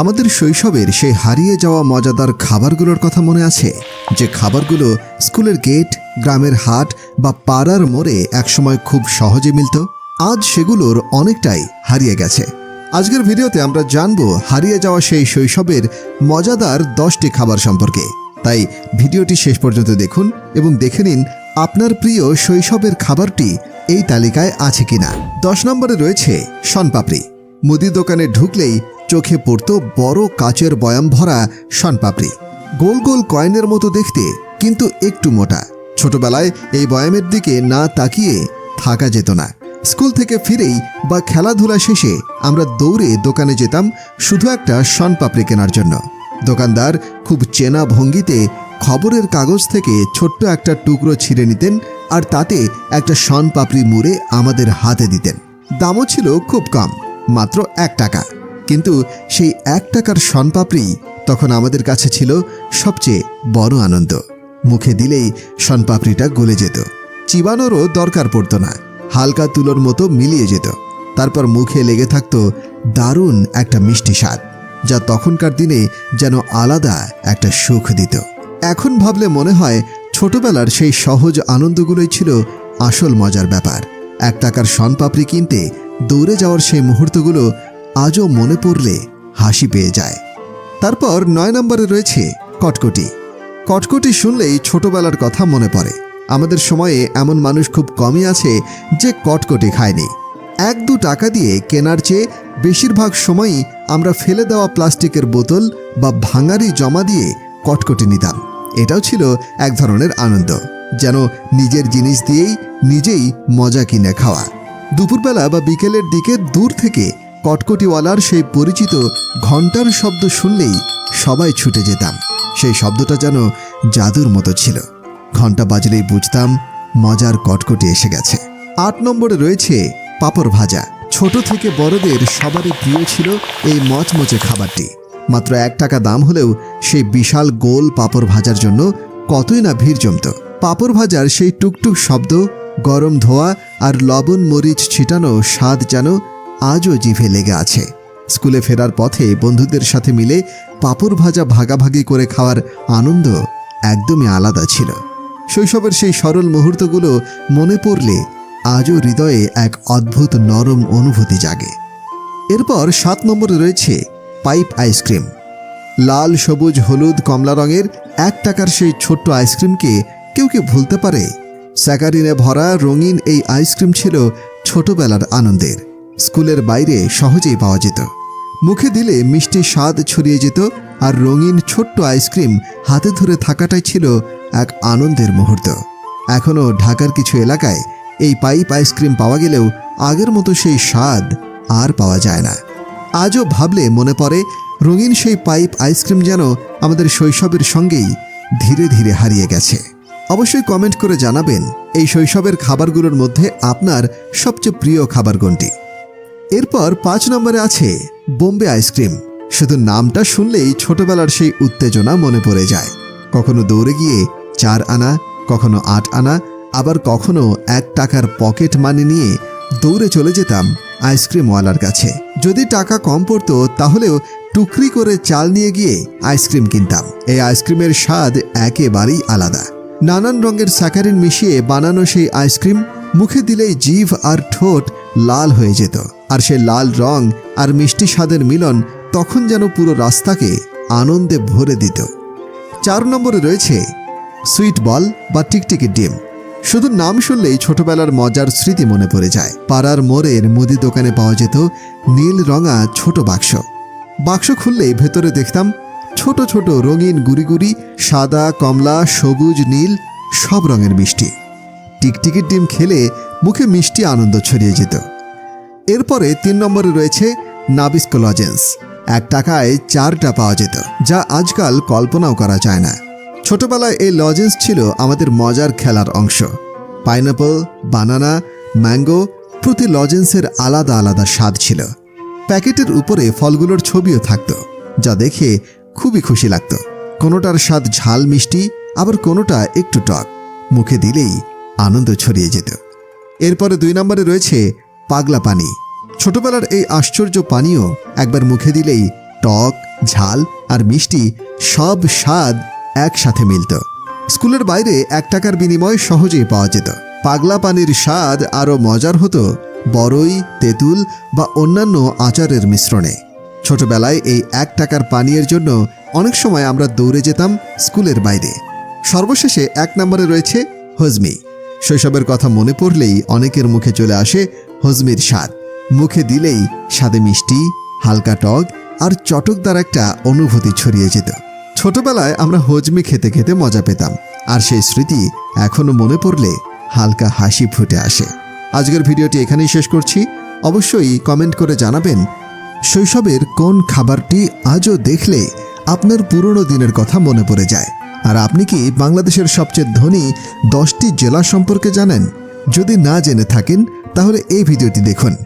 আমাদের শৈশবের সেই হারিয়ে যাওয়া মজাদার খাবারগুলোর কথা মনে আছে, যে খাবারগুলো স্কুলের গেট, গ্রামের হাট বা পাড়ার মোড়ে একসময় খুব সহজে মিলত, আজ সেগুলোর অনেকটাই হারিয়ে গেছে। আজকের ভিডিওতে আমরা জানব হারিয়ে যাওয়া সেই শৈশবের মজাদার দশটি খাবার সম্পর্কে। তাই ভিডিওটি শেষ পর্যন্ত দেখুন এবং দেখে নিন আপনার প্রিয় শৈশবের খাবারটি এই তালিকায় আছে কিনা। দশ নম্বরে রয়েছে শনপাপড়ি। মুদির দোকানে ঢুকলেই চোখে পড়ত বড় কাচের বয়াম ভরা শনপাপড়ি। গোল গোল কয়েনের মতো দেখতে, কিন্তু একটু মোটা। ছোটবেলায় এই বয়ামের দিকে না তাকিয়ে থাকা যেত না। স্কুল থেকে ফিরেই বা খেলাধুলা শেষে আমরা দৌড়ে দোকানে যেতাম শুধু একটা শনপাপড়ি কেনার জন্য। দোকানদার খুব চেনা ভঙ্গিতে খবরের কাগজ থেকে ছোট্ট একটা টুকরো ছিঁড়ে নিতেন আর তাতে একটা শনপাপড়ি মুড়ে আমাদের হাতে দিতেন। দামও ছিল খুব কম, মাত্র এক টাকা। কিন্তু সেই এক টাকার শনপাপড়ি তখন আমাদের কাছে ছিল সবচেয়ে বড় আনন্দ। মুখে দিলেই শনপাপড়িটা গলে যেত। চিবানোরও দরকার পড়তো না। হালকা তুলোর মতো মিলিয়ে যেত। তারপর মুখে লেগে থাকতো দারুণ একটা মিষ্টি স্বাদ, যা তখনকার দিনে যেন আলাদা একটা সুখ দিত। এখন ভাবলে মনে হয় ছোটবেলার সেই সহজ আনন্দগুলোই ছিল আসল মজার ব্যাপার। এক টাকার শনপাপড়ি কিনতে দৌড়ে যাওয়ার সেই মুহূর্তগুলো আজও মনে পড়লে হাসি পেয়ে যায়। তারপর নয় নম্বরে রয়েছে কটকটি। কটকটি শুনলেই ছোটবেলার কথা মনে পড়ে। আমাদের সময়ে এমন মানুষ খুব কমই আছে যে কটকটি খায়নি। এক দু টাকা দিয়ে কেনার চেয়ে বেশিরভাগ সময়ই আমরা ফেলে দেওয়া প্লাস্টিকের বোতল বা ভাঙারি জমা দিয়ে কটকটি নিতাম। এটাও ছিল এক ধরনের আনন্দ, যেন নিজের জিনিস দিয়েই নিজেই মজা কিনে খাওয়া। দুপুরবেলা বা বিকেলের দিকে দূর থেকে কটকটিওয়ালার সেই পরিচিত ঘণ্টার শব্দ শুনলেই সবাই ছুটে যেতাম। সেই শব্দটা যেন জাদুর মতো ছিল। ঘণ্টা বাজলেই বুঝতাম মজার কটকটি এসে গেছে। আট নম্বরে রয়েছে পাপড় ভাজা। ছোট থেকে বড়দের সবারই প্রিয় ছিল এই মচমচে খাবারটি। মাত্র এক টাকা দাম হলেও সেই বিশাল গোল পাপড় ভাজার জন্য কতই না ভিড় জমত। পাপড় ভাজার সেই টুকটুক শব্দ, গরম ধোয়া আর লবণ মরিচ ছিটানো স্বাদ যেন আজও জিভে লেগে আছে। স্কুলে ফেরার পথে বন্ধুদের সাথে মিলে পাপড় ভাজা ভাগাভাগি করে খাওয়ার আনন্দ একদমই আলাদা ছিল। শৈশবের সেই সরল মুহূর্তগুলো মনে পড়লে আজও হৃদয়ে এক অদ্ভুত নরম অনুভূতি জাগে। এরপর সাত নম্বরে রয়েছে পাইপ আইসক্রিম। লাল, সবুজ, হলুদ, কমলা রঙের এক টাকার সেই ছোট্ট আইসক্রিমকে কেউ কি ভুলতে পারে? স্যাকারিনে ভরা রঙিন এই আইসক্রিম ছিল ছোটবেলার আনন্দের। স্কুলের বাইরে সহজেই পাওয়া যেত। মুখে দিলে মিষ্টি স্বাদ ছড়িয়ে যেত আর রঙিন ছোট্ট আইসক্রিম হাতে ধরে থাকাটাই ছিল এক আনন্দের মুহূর্ত। এখনও ঢাকার কিছু এলাকায় এই পাইপ আইসক্রিম পাওয়া গেলেও আগের মতো সেই স্বাদ আর পাওয়া যায় না। আজও ভাবলে মনে পড়ে রঙিন সেই পাইপ আইসক্রিম যেন আমাদের শৈশবের সঙ্গেই ধীরে ধীরে হারিয়ে গেছে। অবশ্যই কমেন্ট করে জানাবেন এই শৈশবের খাবারগুলোর মধ্যে আপনার সবচেয়ে প্রিয় খাবার কোনটি? এরপর পাঁচ নম্বরে আছে বোম্বে আইসক্রিম। শুধু নামটা শুনলেই ছোটবেলার সেই উত্তেজনা মনে পড়ে যায়। কখনো দৌড়ে গিয়ে চার আনা, কখনো আট আনা, আবার কখনো এক টাকার পকেট মানি নিয়ে দৌড়ে চলে যেতাম আইসক্রিমওয়ালার কাছে। যদি টাকা কম পড়তো, তাহলেও টুকরি করে চাল নিয়ে গিয়ে আইসক্রিম কিনতাম। এই আইসক্রিমের স্বাদ একেবারেই আলাদা। নানান রঙের স্যাকারিন মিশিয়ে বানানো সেই আইসক্রিম মুখে দিলেই জিভ আর ঠোঁট লাল হয়ে যেত। আর সে লাল রং আর মিষ্টি স্বাদের মিলন তখন যেন পুরো রাস্তাকে আনন্দে ভরে দিত। চার নম্বরে রয়েছে সুইট বল বা টিকটিকির ডিম। শুধু নাম শুনলেই ছোটবেলার মজার স্মৃতি মনে পড়ে যায়। পাড়ার মোড়ের মুদি দোকানে পাওয়া যেত নীল রঙা ছোট বাক্স। বাক্স খুললেই ভেতরে দেখতাম ছোট ছোট রঙিন গুড়ি গুড়ি, সাদা, কমলা, সবুজ, নীল, সব রঙের মিষ্টি। টিকটিকির ডিম খেলে মুখে মিষ্টি আনন্দ ছড়িয়ে যেত। এরপরে তিন নম্বরে রয়েছে নাবিস্কো লজেন্স এক টাকায় চারটা পাওয়া যেত, যা আজকাল কল্পনাও করা যায় না। ছোটবেলায় এই লজেন্স ছিল আমাদের মজার খেলার অংশ। পাইনাপল, বানানা, ম্যাঙ্গো প্রতি লজেন্সের আলাদা আলাদা স্বাদ ছিল। প্যাকেটের উপরে ফলগুলোর ছবিও থাকতো, যা দেখে খুবই খুশি লাগতো। কোনোটার স্বাদ ঝাল মিষ্টি, আবার কোনোটা একটু টক। মুখে দিলেই আনন্দ ছড়িয়ে যেত। এরপরে দুই নম্বরে রয়েছে পাগলা পানি। ছোটবেলার এই আশ্চর্য পানীয় একবার মুখে দিলেই টক, ঝাল আর মিষ্টি সব স্বাদ একসাথে মিলত। স্কুলের বাইরে এক টাকার বিনিময়ে সহজেই পাওয়া যেত। পাগলা পানির স্বাদ আরও মজার হতো বড়ই, তেঁতুল বা অন্যান্য আচারের মিশ্রণে। ছোটবেলায় এই এক টাকার পানীয়ের জন্য অনেক সময় আমরা দৌড়ে যেতাম স্কুলের বাইরে। সর্বশেষে এক নম্বরে রয়েছে হজমি। শৈশবের কথা মনে পড়লেই অনেকের মুখে চলে আসে হজমির স্বাদ। মুখে দিলেই স্বাদে মিষ্টি, হালকা টক আর চটকদার একটা অনুভূতি ছড়িয়ে যেত। ছোটবেলায় আমরা হজমি খেতে খেতে মজা পেতাম আর সেই স্মৃতি এখনও মনে পড়লে হালকা হাসি ফুটে আসে। আজকের ভিডিওটি এখানেই শেষ করছি। অবশ্যই কমেন্ট করে জানাবেন, শৈশবের কোন খাবারটি আজও দেখলে আপনার পুরনো দিনের কথা মনে পড়ে যায়। আর আপনি কি বাংলাদেশের সবচেয়ে ধনী দশটি জেলা সম্পর্কে জানেন? যদি না জেনে থাকেন, তাহলে এই ভিডিওটি দেখুন।